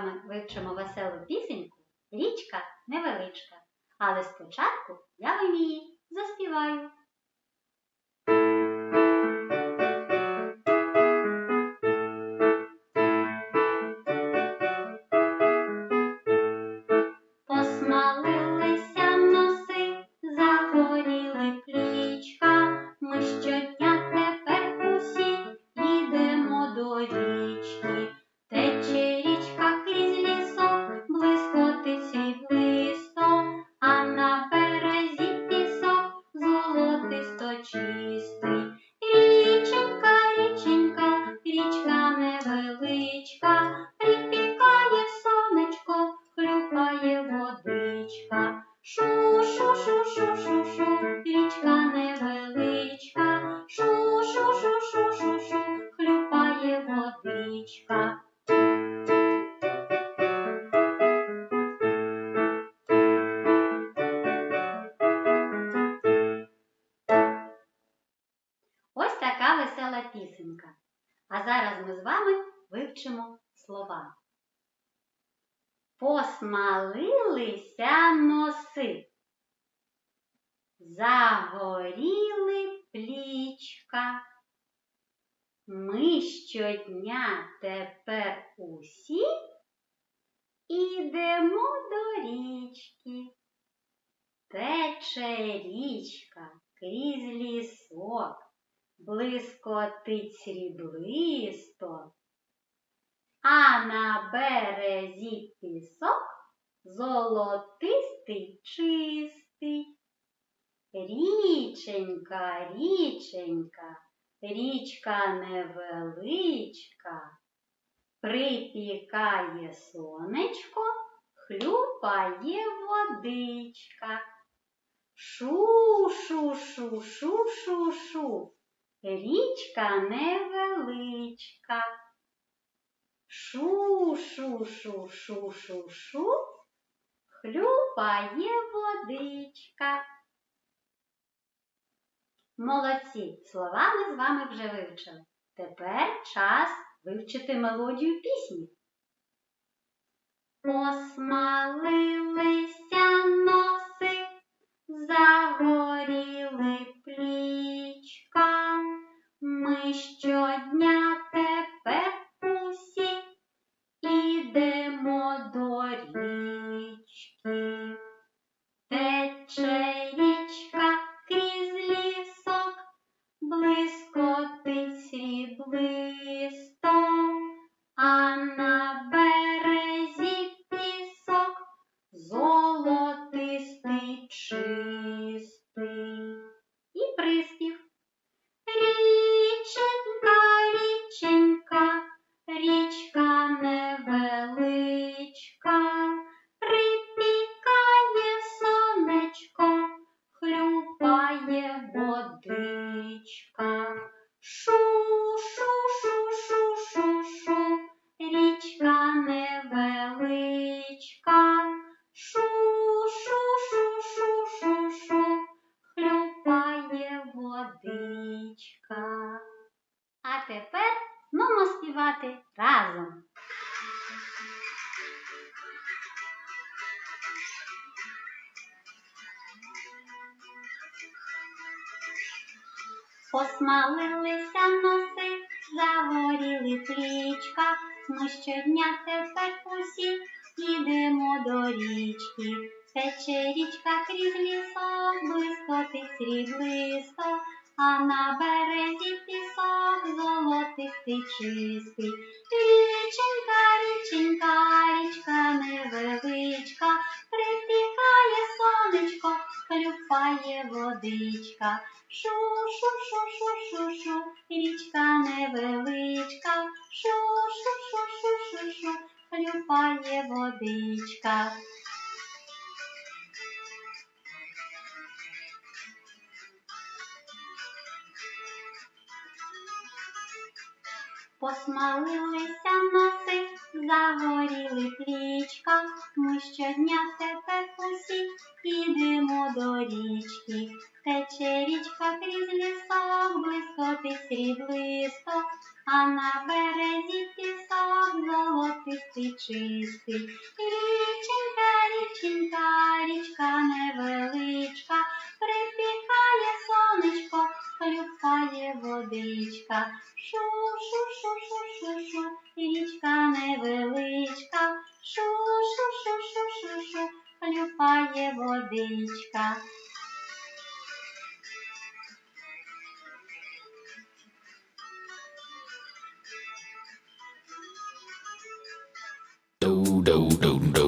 вами вивчимо веселу пісеньку Річка невеличка. Але спочатку я вам її заспіваю. Пісенька. А зараз ми з вами вивчимо слова. Посмалилися носи. Загоріли плічка. Ми щодня тепер усі ідемо до річки. Тече річка крізь лісок, блискотить сріблисто, а на березі пісок золотистий чистий. Річенька, річенька, річка невеличка, припікає сонечко, хлюпає водичка. Шу, річка невеличка. Шу, шу, шу, шу, шу, шу, хлюпає водичка. Молодці, слова ми з вами вже вивчили. Тепер час вивчити мелодію пісні. Посмалилися Ми співати разом. Посмалилися носи, загоріли плічка. Ми щодня тепер усі їдемо до річки. Тече річка крізь лісок, блискотить сріблисто, а на березі золотистий чистий. Річенька, річенька, річка невеличка, припікає сонечко, хлюпає водичка. Шу, шу, шу, шу, шу, шу, річка невеличка, шу, шу, шу, шу, шу, шу, хлюпає водичка. Посмалилися носи, загоріли плічка. Ми щодня тепер усі ідемо до річки. Тече річка крізь лісок, блискотить сріблисто, а на березі пісок золотий. чистий. Річенька, річенька, річка невеличка, Шу, шу, шу, шу, шу, шу, водичка. do do do do